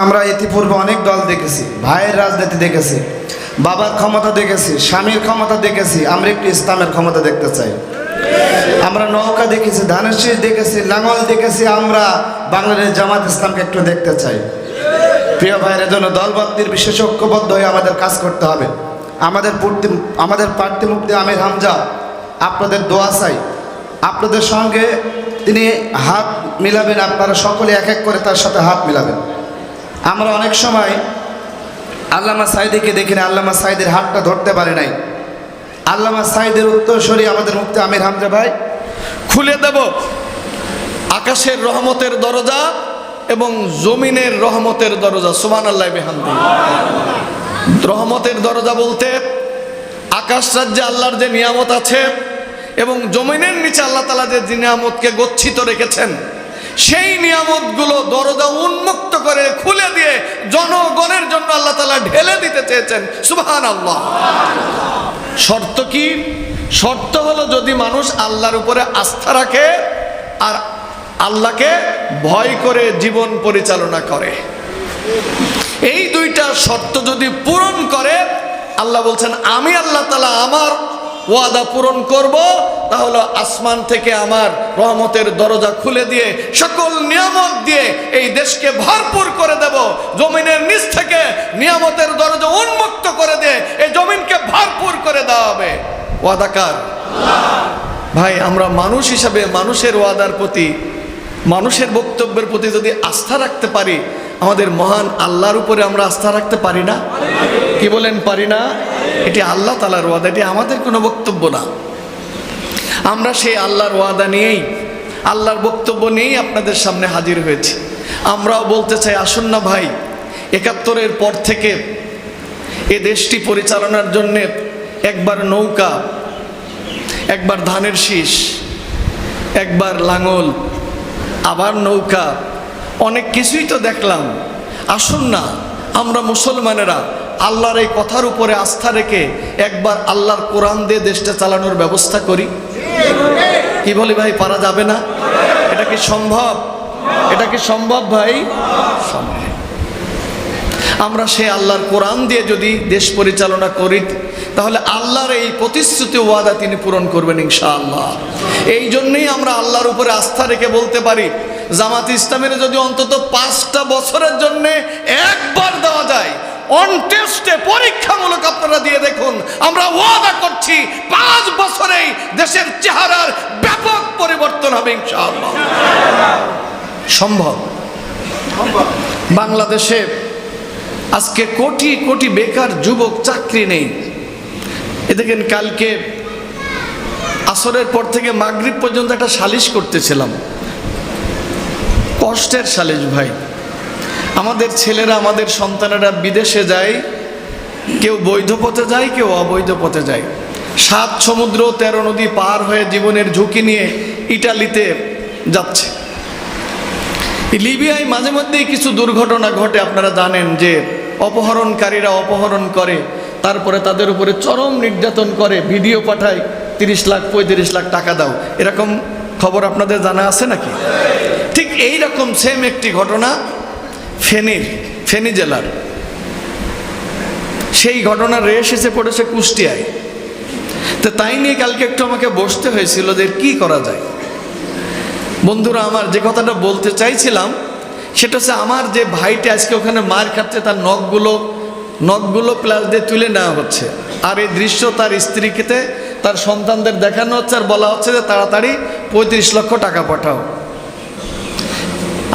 আমরা ইতিপূর্বে অনেক দল দেখেছি, ভাইয়ের রাজনীতি দেখেছি, বাবার ক্ষমতা দেখেছি, স্বামীর ক্ষমতা দেখেছি, আমরা একটু ইসলামের ক্ষমতা দেখতে চাই। আমরা নৌকা দেখেছি, ধানের শীষ দেখেছি, লাঙল দেখেছি, আমরা বাংলাদেশ জামাত ইসলামকে একটু দেখতে চাই। প্রিয় ভাইয়ের জন্য দলবদ্ধের বিশেষ ঐক্যবদ্ধ হয়ে আমাদের কাজ করতে হবে। আমাদের পূর্তি, আমাদের প্রার্থী মুক্তি আমির হামজা, আপনাদের দোয়া চাই। আপনাদের সঙ্গে তিনি হাত মিলাবেন, আপনারা সকলে এক এক করে তার সাথে হাত মিলাবেন। আমরা অনেক সময় আল্লামা সাইদিকে দেখি না, আল্লামা সাইদের হাতটা ধরতে পারে নাই। আল্লামা সাইদের উত্তরসূরি আমাদের মুক্তি আমির হামজা ভাই, খুলে দেব আকাশের রহমতের দরজা এবং জমিনের রহমতের দরজা সুমান আল্লাহ বেহান্দি রহমতের দরজা বলতে আকাশ রাজ্যে আল্লাহর যে নিয়ামত আছে এবং জমিনের নিচে আল্লাহ তালা যে নিয়ামতকে গচ্ছিত রেখেছেন সেই নিয়ামতগুলো দরজা উন্মুক্ত করে, খুলে দিয়ে জনগণের জন্য আল্লাহ তালা ঢেলে দিতে চেয়েছেন। সুবহান আল্লাহ শর্ত কি? শর্ত হলো যদি মানুষ আল্লাহর উপরে আস্থা রাখে আর আল্লাহকে ভয় করে জীবন পরিচালনা করে। এই দুইটা শর্ত যদি পূরণ করে, আল্লাহ বলছেন, আমি আল্লাহ তালা আমার ওয়াদা পূরণ করব তাহলে আসমান থেকে আমার রহমতের দরজা খুলে দিয়ে, সকল নিয়ামত দিয়ে এই দেশকে ভরপুর করে দেব। জমিনের নিচ থেকে নিয়ামতের দরজা উন্মুক্ত করে দিয়ে এই জমিনকে ভরপুর করে দেওয়া হবে। ওয়াদাকার ভাই, আমরা মানুষ হিসাবে মানুষের ওয়াদার প্রতি, মানুষের বক্তব্যের প্রতি যদি আস্থা রাখতে পারি, আমাদের মহান আল্লাহর উপরে আমরা আস্থা রাখতে পারি না? কি বলেন পারি না? এটি আল্লাহ তালার ওয়াদা, এটি আমাদের কোনো বক্তব্য না। আমরা সেই আল্লাহর ওয়াদা নিয়েই, আল্লাহর বক্তব্য নিয়েই আপনাদের সামনে হাজির হয়েছি। আমরাও বলতে চাই, আসুন না ভাই, একাত্তরের পর থেকে এ দেশটি পরিচালনার জন্যে একবার নৌকা, একবার ধানের শীষ, একবার লাঙল, আবার নৌকা, অনেক কিছুই তো দেখলাম। আসুন না, আমরা মুসলমানেরা আল্লাহর এই কথার উপরে আস্থা রেখে একবার আল্লাহর কোরআন দিয়ে দেশটা চালানোর ব্যবস্থা করি। কি বলি ভাই, পারা যাবে না? এটা কি সম্ভব? এটা কি সম্ভব ভাই? আমরা সে আল্লাহর কোরআন দিয়ে যদি দেশ পরিচালনা করি, তাহলে আল্লাহর এই প্রতিশ্রুতি ওয়াদা তিনি পূরণ করবেন ইনশাআল্লাহ। এই জন্যেই আমরা আল্লাহর উপরে আস্থা রেখে বলতে পারি, জামাত ইসলামের যদি অন্তত পাঁচটা বছরের জন্য একবার দেওয়া যায় অন টেস্টে পরীক্ষামূলক আপনারা দিয়ে দেখুন, আমরা ওয়াদা করছি, পাঁচ বছরেই দেশের চেহারার ব্যাপক পরিবর্তন হবে ইনশাআল্লাহ। সম্ভব? বাংলাদেশে আজকে কোটি কোটি বেকার যুবক চাকরি নেই। এ দেখেন, কালকে আসরের পর থেকে মাগরিব পর্যন্ত একটা সালিশ করতেছিলাম। কষ্টের সালিশ ভাই। আমাদের ছেলেরা, আমাদের সন্তানেরা বিদেশে যায়, কেউ বৈধ পথে যায়, কেউ অবৈধ পথে যায়। সাত সমুদ্র, তেরো নদী পার হয়ে জীবনের ঝুঁকি নিয়ে ইটালিতে যাচ্ছে। লিবিয়ায় মাঝে মধ্যেই কিছু দুর্ঘটনা ঘটে, আপনারা জানেন যে অপহরণকারীরা অপহরণ করে, তারপরে তাদের উপরে চরম নির্যাতন করে, ভিডিও পাঠায়, তিরিশ লাখ, পঁয়ত্রিশ লাখ টাকা দাও। এরকম খবর আপনাদের জানা আছে নাকি? ঠিক এই রকম সেম একটি ঘটনা ফেনীর ফেনী জেলার। সেই ঘটনার রেশ এসে পড়েছে কুষ্টিয়ায়। তো তাই নিয়ে কালকে একটু আমাকে বসতে হয়েছিল যে কি করা যায়। বন্ধুরা, আমার যে কথাটা বলতে চাইছিলাম, সেটা হচ্ছে আমার যে ভাইটি আজকে ওখানে মার খাচ্ছে, তার নখগুলো নখগুলো প্লাস দিয়ে তুলে নেওয়া হচ্ছে। আর এই দৃশ্য তার স্ত্রীকে তার সন্তানদের দেখানো হচ্ছে আর বলা হচ্ছে যে তাড়াতাড়ি পঁয়ত্রিশ লক্ষ টাকা পাঠাও।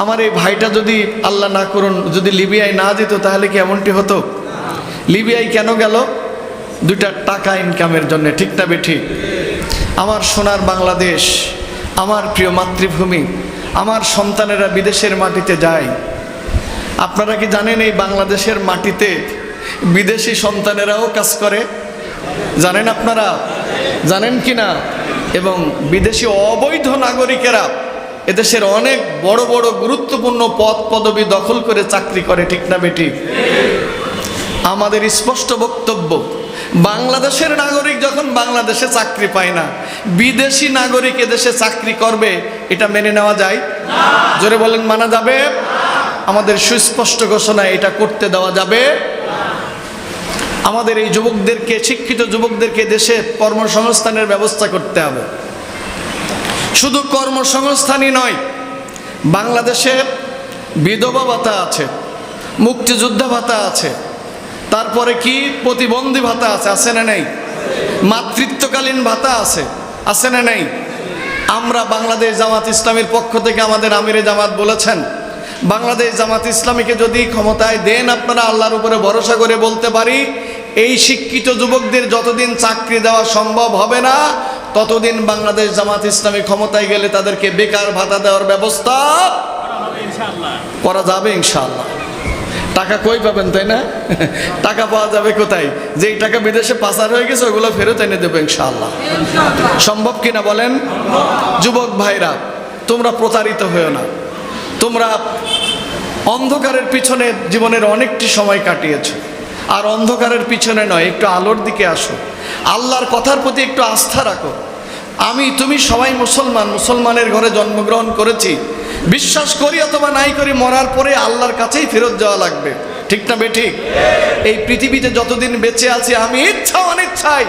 আমার এই ভাইটা যদি আল্লাহ না করুন, যদি লিবিয়ায় না যেত, তাহলে কি এমনটি হতো? লিবিয়ায় কেন গেল? দুইটা টাকা ইনকামের জন্য, ঠিক না বে ঠিক আমার সোনার বাংলাদেশ, আমার প্রিয় মাতৃভূমি, আমার সন্তানেরা বিদেশের মাটিতে যায়। আপনারা কি জানেন এই বাংলাদেশের মাটিতে বিদেশি সন্তানেরাও কাজ করে? জানেন আপনারা? জানেন কি না এবং বিদেশি অবৈধ নাগরিকেরা এদেশের অনেক বড় বড় গুরুত্বপূর্ণ পদ পদবি দখল করে চাকরি করে, ঠিক না বেটি? আমাদের স্পষ্ট বক্তব্য, বাংলাদেশের নাগরিক যখন বাংলাদেশে চাকরি পায় না, বিদেশি নাগরিক এদেশে চাকরি করবে, এটা মেনে নেওয়া যায়? জোরে বলেন, মানা যাবে? আমাদের সুস্পষ্ট ঘোষণা, এটা করতে দেওয়া যাবে। আমাদের এই যুবকদেরকে, শিক্ষিত যুবকদেরকে দেশে কর্মসংস্থানের ব্যবস্থা করতে হবে। শুধু কর্মসংস্থানই নয়, বাংলাদেশে বিধবা ভাতা আছে, মুক্তিযোদ্ধা ভাতা আছে, তারপরে কি প্রতিবন্ধী ভাতা আছে আছে না নেই? মাতৃত্বকালীন ভাতা আছে আছে না নেই? আমরা বাংলাদেশ জামাত ইসলামের পক্ষ থেকে আমাদের আমিরে জামাত বলেছেন, বাংলাদেশ জামাত ইসলামীকে যদি ক্ষমতায় দেন আপনারা আল্লাহর উপরে ভরসা করে বলতে পারি, এই শিক্ষিত যুবকদের যতদিন চাকরি দেওয়া সম্ভব হবে না ততদিন বাংলাদেশ জামাত ইসলামী ক্ষমতায় গেলে তাদেরকে বেকার ভাতা দেওয়ার ব্যবস্থা করা যাবে ইনশাল্লাহ টাকা কই পাবেন, তাই না? টাকা পাওয়া যাবে কোথায়? যেই টাকা বিদেশে পাচার হয়ে গেছে, ওগুলো ফেরত এনে দেবে ইনশাল্লাহ সম্ভব কিনা বলেন? যুবক ভাইরা, তোমরা প্রতারিত হয়েও না। তোমরা অন্ধকারের পিছনে জীবনের অনেকটি সময় কাটিয়েছো। আর অন্ধকারের পিছনে নয়, একটু আলোর দিকে আসো। আল্লাহর কথার প্রতি একটু আস্থা রাখো। আমি, তুমি সবাই মুসলমান, মুসলমানের ঘরে জন্মগ্রহণ করেছি। বিশ্বাস করি অথবা নাই করি, মরার পরে আল্লাহর কাছেই ফেরত যাওয়া লাগবে। ঠিক না বে ঠিক? এই পৃথিবীতে যতদিন বেঁচে আছি, আমি ইচ্ছা অনিচ্ছাই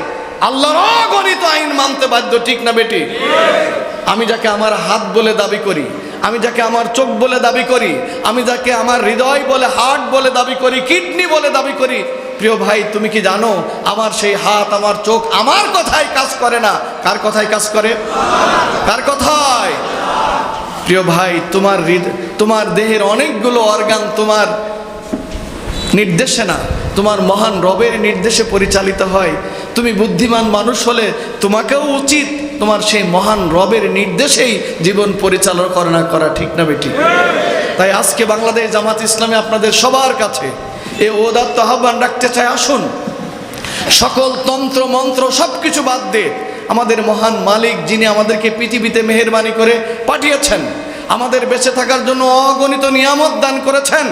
আল্লাহর অগণিত আইন মানতে বাধ্য, ঠিক না বেটি আমি যাকে আমার হাত বলে দাবি করি, আমি যাকে আমার চোখ বলে দাবি করি, আমি যাকে আমার হৃদয় বলে, হার্ট বলে দাবি করি, কিডনি বলে দাবি করি প্রিয় ভাই, তুমি কি জানো, আমার সেই হাত, আমার চোখ আমার কথায় কাজ করে না। কার কথায় কাজ করে? কার কথায়? প্রিয় ভাই, তোমার তোমার দেহের অনেকগুলো অর্গান তোমার নির্দেশে না, তোমার মহান রবের নির্দেশে পরিচালিত হয়। তুমি বুদ্ধিমান মানুষ হলে তোমাকেও উচিত তোমার সেই মহান রবের নির্দেশেই জীবন পরিচালনা করা ঠিক না বেটি তাই আজকে বাংলাদেশ জামাত ইসলামে আপনাদের সবার কাছে এ ওদাত্ত আহ্বান রাখতে চাই, আসুন। সকল তন্ত্র, মন্ত্র সব কিছু বাদ দিয়ে আমাদের মহান মালিক যিনি আমাদেরকে পৃথিবীতে মেহরবানি করে পাঠিয়েছেন, আমাদের বেঁচে থাকার জন্য অগণিত নিয়ামত দান করেছেন,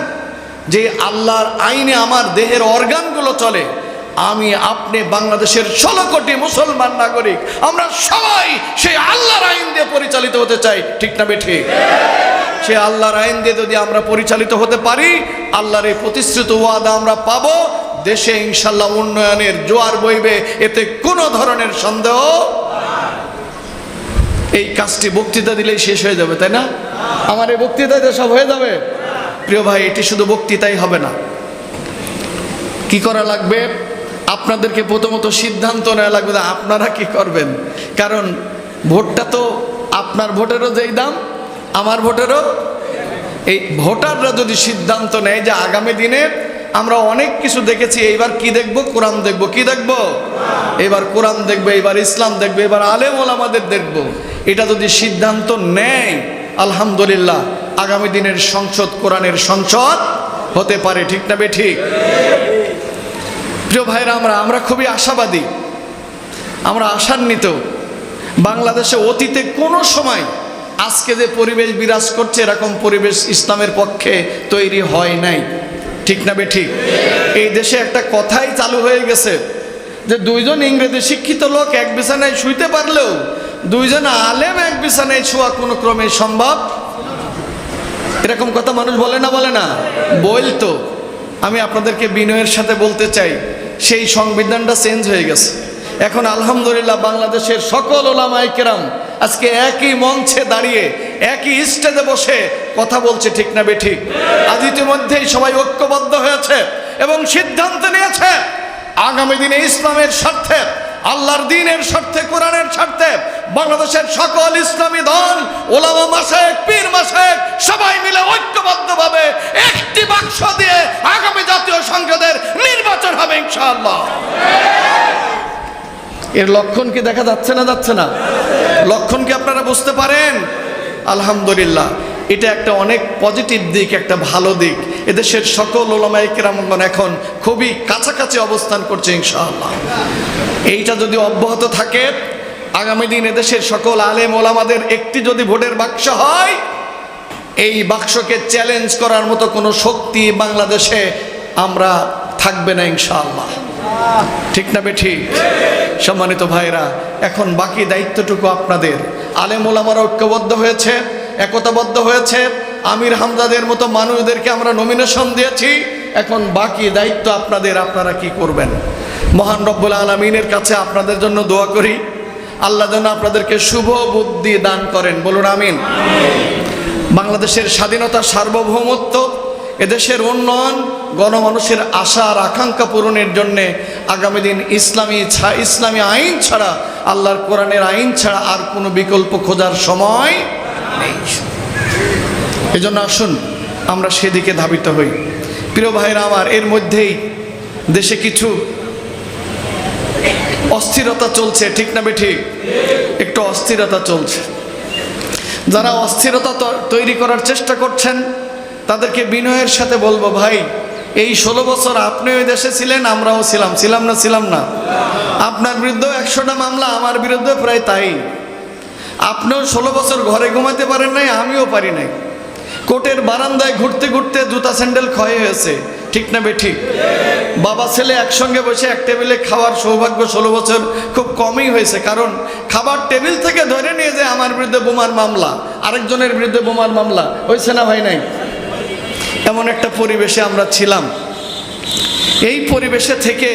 যে আল্লাহর আইনে আমার দেহের অর্গানগুলো চলে, আমি আপনি বাংলাদেশের ষোলো কোটি মুসলমান নাগরিক, আমরা সবাই সেই আল্লাহর আইন দিয়ে পরিচালিত হতে চাই, ঠিক না বেঠি সে আল্লাহর আইন দিয়ে যদি আমরা পরিচালিত হতে পারি, আল্লাহর এই প্রতিশ্রুত ওয়াদা আমরা পাবো। দেশে ইনশাল্লাহ উন্নয়নের জোয়ার বইবে, এতে কোনো ধরনের সন্দেহ এই কাজটি বক্তৃতা দিলেই শেষ হয়ে যাবে, তাই না? আমার এই বক্তৃতাতে সব হয়ে যাবে? প্রিয় ভাই, এটি শুধু বক্তৃতাই হবে না। কি করা লাগবে? আপনাদেরকে প্রথমত সিদ্ধান্ত নেওয়া লাগবে আপনারা কি করবেন। কারণ ভোটটা তো আপনার ভোটেরও যেই দাম আমার ভোটেরও? এই ভোটাররা যদি সিদ্ধান্ত নেয় যে আগামী দিনে আমরা অনেক কিছু দেখেছি, এইবার কি দেখব? কোরআন দেখব। কি দেখব? এবার কোরআন দেখবে, এবার ইসলাম দেখবে, এবার আলেম ওলামাদের দেখব। এটা যদি সিদ্ধান্ত নেয়, আলহামদুলিল্লাহ, আগামী দিনের সংসদ কোরআনের সংসদ হতে পারে, ঠিক না বে ঠিক? প্রিয় ভাইরা, আমরা আমরা খুবই আশাবাদী, আমরা আশান্বিত। বাংলাদেশে অতীতে কোনো সময় আজকে যে পরিবেশ বিরাজ করছে, এরকম পরিবেশ ইসলামের পক্ষে তৈরি হয় নাই। ঠিক না ঠিক? এই দেশে একটা কথাই চালু হয়ে গেছে যে দুইজন ইংরেজি শিক্ষিত লোক এক বিছানায় শুইতে পারলেও দুইজন আলেম এক বিছানায় শোয়া কোনো ক্রমে সম্ভব? এরকম কথা মানুষ বলে না বলে না? বলতো আমি আপনাদেরকে বিনয়ের সাথে বলতে চাই, সেই সংবিধানটা চেঞ্জ হয়ে গেছে। এখন আলহামদুলিল্লাহ বাংলাদেশের সকল ওলামাই কেরাম আজকে একই মঞ্চে দাঁড়িয়ে, একই স্টেজে বসে কথা বলছে ঠিক না বেঠিক। আজ ইতিমধ্যেই সবাই ঐক্যবদ্ধ হয়েছে এবং সিদ্ধান্ত নিয়েছে, আগামী দিনে ইসলামের স্বার্থে, আল্লাহর দিনের স্বার্থে, কোরআনের স্বার্থে, বাংলাদেশের সকল ইসলামী দল, ওলামা মাসেক পীর মাসেক সবাই মিলে ঐক্যবদ্ধভাবে একটি বাক্স দিয়ে আগামী জাতীয় সংসদের নির্বাচন হবে ইনশাআল্লাহ। এর লক্ষণ কি দেখা যাচ্ছে না যাচ্ছে না? লক্ষণ কি আপনারা বুঝতে পারেন? আলহামদুলিল্লাহ। এটা একটা অনেক পজিটিভ দিক, একটা ভালো দিক। এদেশের সকল ওলামাই কেরামগণ এখন খুবই কাছাকাছি অবস্থান করছে ইনশাআল্লাহ। এইটা যদি অব্যাহত থাকে, আগামী দিন এদেশের সকল আলেম ওলামাদের একটি যদি ভোটের বাক্স হয়, এই বাক্সকে চ্যালেঞ্জ করার মতো কোনো শক্তি বাংলাদেশে আমরা থাকবে না ইনশাআল্লাহ। ঠিক না ঠিক সম্মানিত ভাইরা এখন বাকি দায়িত্বটুকু আপনাদের। আলেম ওলামারা ঐক্যবদ্ধ হয়েছে, একতাবদ্ধ হয়েছে। আমির হামদাদের মতো মানুষদেরকে আমরা নমিনেশন দিয়েছি। এখন বাকি দায়িত্ব আপনাদের, আপনারা কি করবেন? মহান রব্বুল আলমিনের কাছে আপনাদের জন্য দোয়া করি। আল্লাহ যেন আপনাদেরকে শুভ বুদ্ধি দান করেন। বলুন আমিন। বাংলাদেশের স্বাধীনতা সার্বভৌমত্ব, এদেশের উন্নয়ন গণমানুষের আশা আর আকাঙ্ক্ষা পূরণের জন্য আগামী দিন ইসলামী ছা ইসলামী আইন ছাড়া, আল্লাহর কোরআনের আইন ছাড়া আর কোনো বিকল্প খোঁজার সময় নেই। এজন্য আসুন, আমরা সেদিকে ধাবিত হই। প্রিয় ভাইরা আমার, এর মধ্যেই দেশে কিছু অস্থিরতা চলছে, ঠিক না বেঠিক একটু অস্থিরতা চলছে। যারা অস্থিরতা তৈরি করার চেষ্টা করছেন, তাদেরকে বিনয়ের সাথে বলব, ভাই এই ষোলো বছর আপনি ওই দেশে ছিলেন, আমরাও ছিলাম। ছিলাম না ছিলাম না। আপনার বিরুদ্ধেও একশোটা মামলা, আমার বিরুদ্ধে প্রায় তাই। আপনিও ষোলো বছর ঘরে ঘুমাতে পারেন নাই, আমিও পারি নাই। কোর্টের বারান্দায় ঘুরতে ঘুরতে জুতা স্যান্ডেল ক্ষয় হয়েছে। ঠিক না বে ঠিক? বাবা, ছেলে একসঙ্গে বসে এক টেবিলে খাওয়ার সৌভাগ্য ষোলো বছর খুব কমই হয়েছে। কারণ খাবার টেবিল থেকে ধরে নিয়ে যে আমার বিরুদ্ধে বোমার মামলা, আরেকজনের বিরুদ্ধে বোমার মামলা হয়েছে না ভাই নাই। এমন একটা পরিবেশে আমরা ছিলাম। এই পরিবেশে থেকে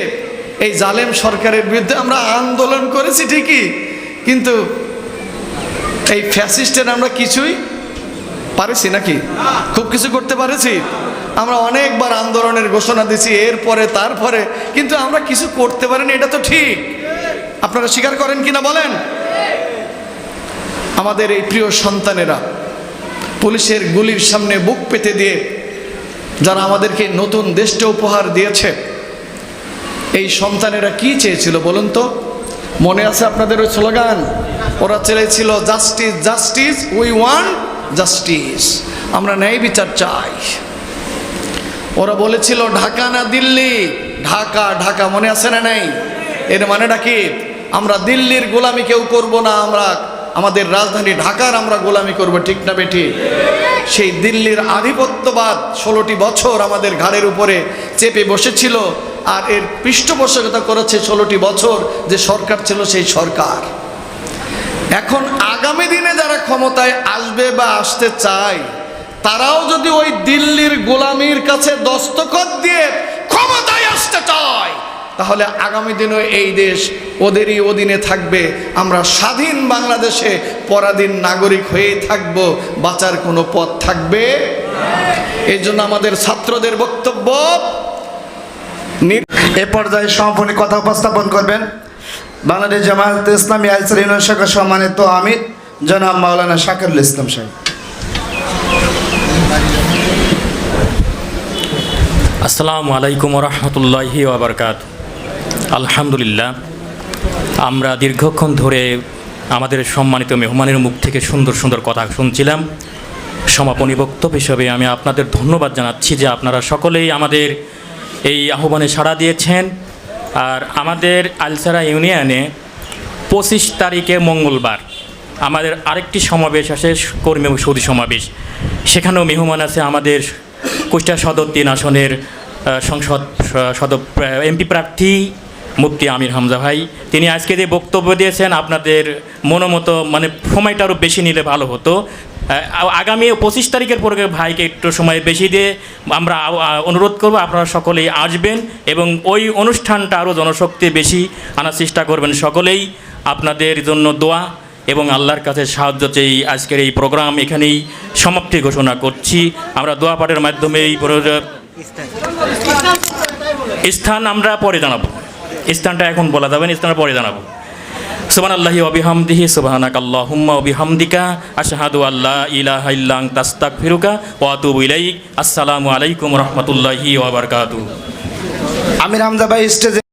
এই জালেম সরকারের বিরুদ্ধে আমরা আন্দোলন করেছি ঠিকই, কিন্তু এই ফ্যাসিস্টের আমরা কিছুই পারেছি নাকি? খুব কিছু করতে পারেছি। আমরা অনেকবার আন্দোলনের ঘোষণা দিছি, এরপরে, তারপরে, কিন্তু আমরা কিছু করতে পারিনি, এটা তো ঠিক। আপনারা স্বীকার করেন কিনা বলেন? আমাদের এই প্রিয় সন্তানেরা, পুলিশের গুলির সামনে বুক পেতে দিয়ে যারা আমাদেরকে নতুন দেশটা উপহার দিয়েছে। এই সন্তানেরা কি চেয়েছিল বলুন তো? মনে আছে আপনাদের ওই স্লোগান? ওরা চেয়েছিল justice justice we want justice আমরা ন্যায় বিচার চাই। ওরা বলেছিল, ঢাকা না দিল্লি? ঢাকা ঢাকা। মনে আছে না নাই? এর মানেটা কি? আমরা দিল্লির গোলামি কেউ করব না, আমরা, আমাদের রাজধানী ঢাকার আমরা গোলামি করব, ঠিক না বেটি সেই দিল্লির আধিপত্যবাদ ষোলোটি বছর আমাদের ঘাড়ের উপরে চেপে বসেছিল আর এর পৃষ্ঠপোষকতা করেছে ষোলোটি বছর যে সরকার ছিল সেই সরকার। এখন আগামী দিনে যারা ক্ষমতায় আসবে বা আসতে চায়, তারাও যদি ওই দিল্লির গোলামির কাছে দস্তখত দিয়ে তাহলে আগামী দিনে এই দেশ ওদেরই অধীনে থাকবে। আমরা স্বাধীন বাংলাদেশে পরাধীন নাগরিক হয়েই থাকব বাঁচার কোনো পথ থাকবে? এই জন্য আমাদের ছাত্রদের বক্তব্য এ পর্যায়ে সমাপনী কথা উপস্থাপন করবেন বাংলাদেশ জামায়াত ইসলামী আলসার ইউনিয়ন শাখা সম্মানিত আমির জনাব মাওলানা শাকিরুল ইসলাম সাহেব। আসসালামু আলাইকুম রহমতুল্লাহি ওবরকাত আলহামদুলিল্লাহ, আমরা দীর্ঘক্ষণ ধরে আমাদের সম্মানিত মেহমানের মুখ থেকে সুন্দর সুন্দর কথা শুনছিলাম। সমাপনী বক্তব্য হিসেবে আমি আপনাদের ধন্যবাদ জানাচ্ছি যে আপনারা সকলেই আমাদের এই আহ্বানে সাড়া দিয়েছেন। আর আমাদের আলসারা ইউনিয়নে পঁচিশ তারিখে মঙ্গলবার আমাদের আরেকটি সমাবেশ আছে, কর্মী সৌদি সমাবেশ। সেখানেও মেহমান আছে আমাদের কুষ্টিয়া সদর তিন আসনের সংসদ স- সদর, এমপি প্রার্থী মুফতি আমির হামজা ভাই তিনি আজকে যে বক্তব্য দিয়েছেন আপনাদের মনোমতো মানে সময়টা আরও বেশি নিলে ভালো হতো। আগামী পঁচিশ তারিখের পরে ভাইকে একটু সময় বেশি দিয়ে আমরা অনুরোধ করব আপনারা সকলেই আসবেন এবং ওই অনুষ্ঠানটা আরও জনশক্তি বেশি আনার চেষ্টা করবেন সকলেই। আপনাদের জন্য দোয়া এবং আল্লাহর কাছে সাহায্য চেয়ে আজকের এই প্রোগ্রাম এখানেই সমাপ্তি ঘোষণা করছি। আমরা দোয়া পাঠের মাধ্যমে এই স্থান আমরা পরে জানাব। স্থানটা এখন বলা যাবে না, স্থানটা পরে জানাব। সুবান আল্লাহি অবিহামদিহি সুবাহানাক আল্লাহুম্মা অবিহামদিকা আশহাদু আল্লাহ ইলাহা ইল্লা আনতা, আস্তাগফিরুকা ওয়া আতুবু ইলাইক। আসসালামু আলাইকুম রহমতুল্লাহি ওয়া আমির হামজা ভাই স্টেজে